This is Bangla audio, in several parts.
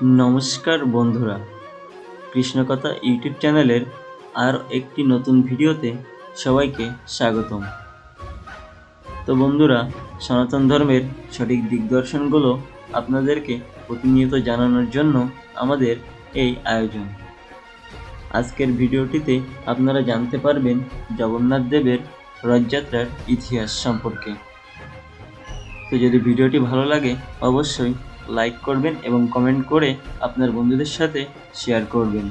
নমস্কার বন্ধুরা। কৃষ্ণকথা ইউটিউব চ্যানেলের আর একটি নতুন ভিডিওতে সবাইকে স্বাগতম। তো বন্ধুরা, সনাতন ধর্মের সঠিক দিগদর্শনগুলো আপনাদেরকে প্রতিনিয়ত জানানোর জন্য আমাদের এই আয়োজন। আজকের ভিডিওটিতে আপনারা জানতে পারবেন জগন্নাথ দেবের রথযাত্রার ইতিহাস সম্পর্কে। তো যদি ভিডিওটি ভালো লাগে, অবশ্যই লাইক করবেন এবং কমেন্ট করে আপনার বন্ধুদের সাথে শেয়ার করবেন।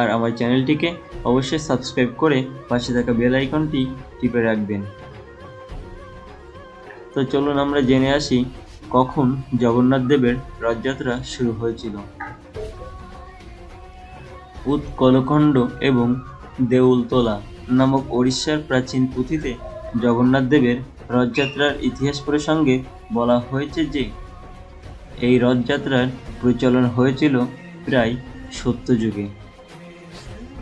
আর আমার চ্যানেলটিকে অবশ্যই সাবস্ক্রাইব করে পাশে থাকা বেল আইকনটি টিপে রাখবেন। তো চলুন আমরা জেনে আসি কখন জগন্নাথ দেবের রথযাত্রা শুরু হয়েছিল। উৎকলখণ্ড এবং দেউলতলা নামক ওড়িশার প্রাচীন পুঁথিতে জগন্নাথ দেবের রথযাত্রার ইতিহাস প্রসঙ্গে বলা হয়েছে যে এই রথযাত্রার প্রচলন হয়েছিল প্রায় সত্য যুগে।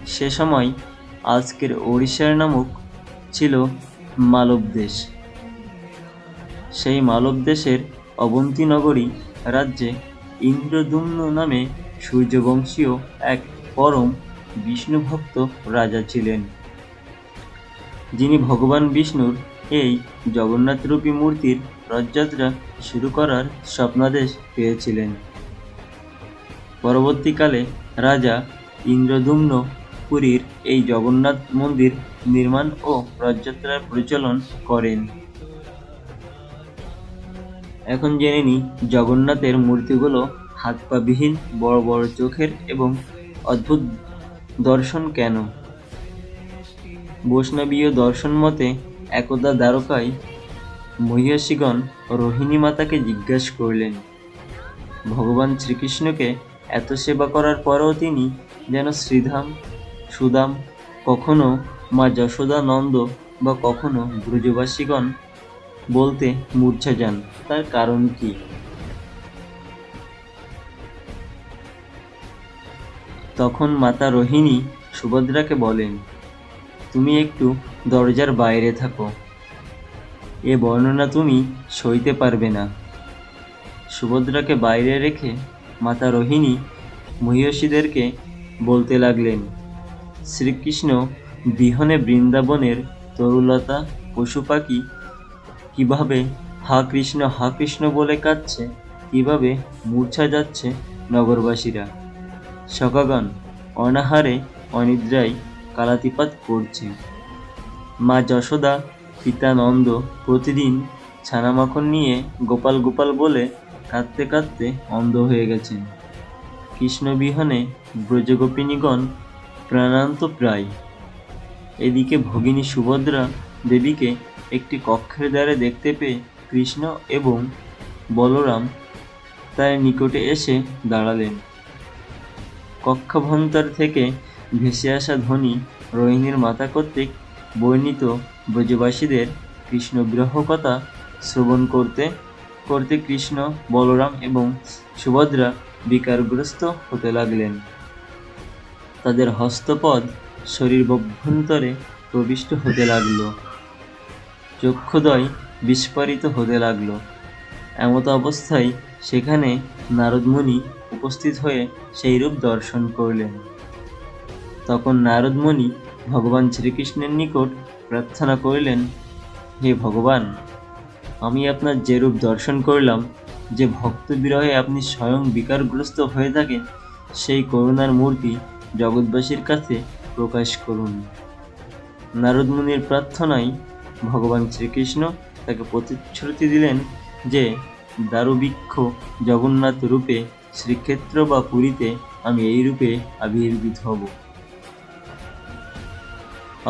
সে সময় আজকের ওড়িশার নামক ছিল মালব দেশ। সেই মালব দেশের অবন্তী নগরী রাজ্যে ইন্দ্রদুম্ন নামে সূর্যবংশীয় এক পরম বিষ্ণুভক্ত রাজা ছিলেন। যিনি ভগবান বিষ্ণুর এই জগন্নাথরূপী মূর্তির রথযাত্রা শুরু করার স্বপ্নাদেশ পেয়েছিলেন। পরবর্তীকালে রাজা ইন্দ্রদুম্ন পুরীর এই জগন্নাথ মন্দির নির্মাণ ও রথযাত্রার প্রচলন করেন। এখন জেনে নিই জগন্নাথের মূর্তিগুলো হাত পা বিহীন বড় বড় চোখের এবং অদ্ভুত দর্শন কেন? বৈষ্ণবীয় দর্শন মতে একদা দ্বারকায় মহিষীগণ রোহিণী মাতাকে জিজ্ঞাসা করলেন, ভগবান শ্রীকৃষ্ণকে এত সেবা করার পরেও তিনি যেন শ্রীধাম, সুদাম, কখনো মা যশোদা নন্দ বা কখনো ব্রজবাসীগণ বলতে মূর্ছা যান, তার কারণ কি? তখন মাতা রোহিণী সুভদ্রাকে বলেন, তুমি একটু দরজার বাইরে থাকো। এ বর্ণনা তুমি সইতে পারবে না। সুভদ্রাকে বাইরে রেখে মাতা রোহিণী মহিষীদেরকে বলতে লাগলেন, শ্রীকৃষ্ণ বিহনে বৃন্দাবনের তরুলতা পশু পাখি কীভাবে হা কৃষ্ণ হা কৃষ্ণ বলে কাঁদছে, কীভাবে মূর্ছা যাচ্ছে নগরবাসীরা? সকাগণ অনাহারে অনিদ্রায় কালাতিপাত করছে। মা যশোদা পিতা নন্দ প্রতিদিন ছানামাখন নিয়ে গোপাল গোপাল বলে কাঁদতে কাঁদতে অন্ধ হয়ে গেছেন। কৃষ্ণবিহনে ব্রজগোপিনীগণ প্রাণান্ত প্রায়। এদিকে ভগিনী সুভদ্রা দেবীকে একটি কক্ষের দ্বারে দেখতে পেয়ে কৃষ্ণ এবং বলরাম তার নিকটে এসে দাঁড়ালেন। কক্ষভন্তর থেকে ভেসে আসা ধ্বনি রোহিণীর মাতা কর্তৃক বর্ণিত ব্রজবাসীদের কৃষ্ণ কথা শ্রবণ করতে করতে কৃষ্ণ, বলরাম এবং সুভদ্রা বিকারগ্রস্ত হতে লাগলেন। তাদের হস্তপদ শরীর অভ্যন্তরে প্রবিষ্ট হতে লাগল। চক্ষুদয় বিস্ফারিত হতে লাগল। এমত অবস্থায় সেখানে নারদমণি উপস্থিত হয়ে সেই রূপ দর্শন করলেন। তখন নারদমণি ভগবান শ্রীকৃষ্ণের নিকট প্রার্থনা করিলেন, হে ভগবান, আমি আপনার যে রূপ দর্শন করলাম, যে ভক্ত বিরহে আপনি স্বয়ং বিকারগ্রস্ত হয়ে থাকেন, সেই করুণার মূর্তি জগৎবাসীর কাছে প্রকাশ করুন। নারদমুনির প্রার্থনায় ভগবান শ্রীকৃষ্ণ তাকে প্রতিশ্রুতি দিলেন যে দারুবৃক্ষ জগন্নাথ রূপে শ্রীক্ষেত্র বা পুরীতে আমি এই রূপে আবির্ভূত হব।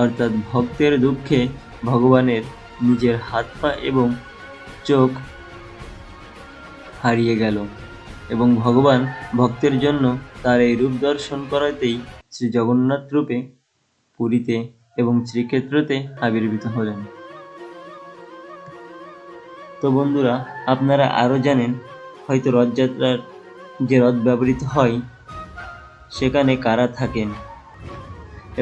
অর্থাৎ ভক্তের দুঃখে ভগবানের নিজের হাত পা এবং চোখ হারিয়ে গেল। এবং ভগবান ভক্তের জন্য তার এই রূপ দর্শন করাতেই শ্রী জগন্নাথ রূপে পুরীতে এবং শ্রীক্ষেত্রতে আবির্ভূত হলেন। তো বন্ধুরা, আপনারা আরও জানেন, হয়তো রথযাত্রার যে রথ ব্যবহৃত হয়, সেখানে কারা থাকেন?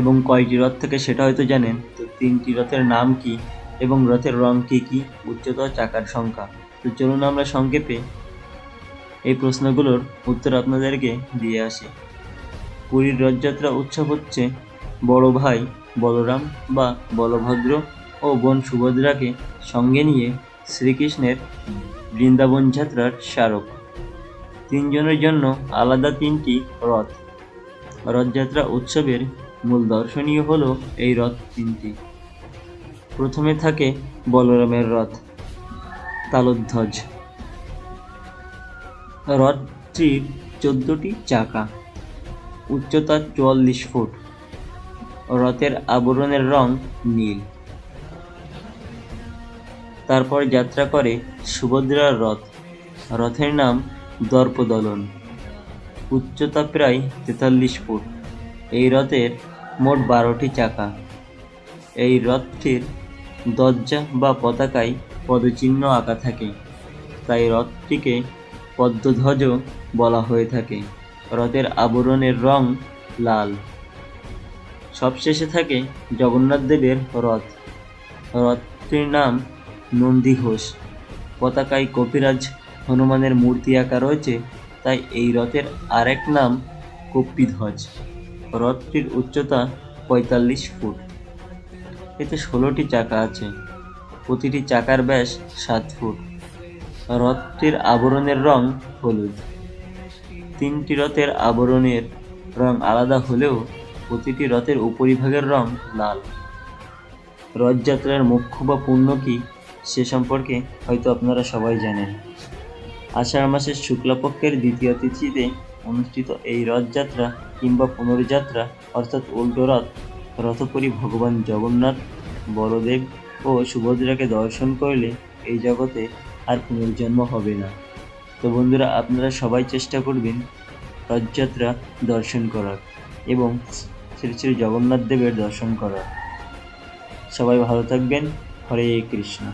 এবং কয়টি রথ থেকে সেটা হয়তো জানেন, তো তিনটি রথের নাম কি এবং রথের রং কী কী? উচ্চতা চাকার সংখ্যা। তো চলুন আমরা সংক্ষেপে এই প্রশ্নগুলোর উত্তর আপনাদেরকে দিয়ে আসি। পুরীর রথযাত্রা উৎসব হচ্ছে বড় ভাই বলরাম বা বলভদ্র ও বোন সুভদ্রাকে সঙ্গে নিয়ে শ্রীকৃষ্ণের বৃন্দাবন যাত্রার স্মারক। তিনজনের জন্য আলাদা তিনটি রথ। রথযাত্রা উৎসবের মূল দর্শনীয় হল এই রথ তিনটি। প্রথমে থাকে বলরামের রথ, তালধ্বজ। রথটির চোদ্দটি চাকা উচ্চতা চুয়াল্লিশ ফুট। রথের আবরণের রং নীল। তারপর যাত্রা করে সুভদ্রার রথ। রথের নাম দর্পদলন। উচ্চতা প্রায় তেতাল্লিশ ফুট। এই রথের মোট বারোটি চাকা। এই রথটির দরজা বা পতাকায় পদচিহ্ন আঁকা থাকে। তাই রথটিকে পদ্মধ্বজও বলা হয়ে থাকে। রথের আবরণের রং লাল। সবশেষে থাকে জগন্নাথ দেবের রথ রথটির নাম নন্দী ঘোষ। পতাকায় কপিরাজ হনুমানের মূর্তি আঁকা রয়েছে, তাই এই রথের আরেক নাম কপ্পিধ্বজ রথটির উচ্চতা পঁয়তাল্লিশ ফুট। এতে ষোলোটি চাকা আছে। প্রতিটি চাকার ব্যাস সাত ফুট। রথটির আবরণের রং হলুদ। তিনটি রথের আবরণের রং আলাদা হলেও প্রতিটি রথের উপরিভাগের রং লাল। রথযাত্রার মুখ্য বা পূর্ণ কি সে সম্পর্কে হয়তো আপনারা সবাই জানেন। আষাঢ় মাসের শুক্লাপক্ষের দ্বিতীয় তিথিতে অনুষ্ঠিত এই রথযাত্রা কিংবা পুনর্যাত্রা, অর্থাৎ উল্টো রথ রথপরি ভগবান জগন্নাথ বড়দেব ও সুভদ্রাকে দর্শন করলে এই জগতে আর পুনর্জন্ম হবে না। তো বন্ধুরা, আপনারা সবাই চেষ্টা করবেন রথযাত্রা দর্শন করার এবং শ্রী শ্রী জগন্নাথ দেবের দর্শন করার। সবাই ভালো থাকবেন। হরে কৃষ্ণ।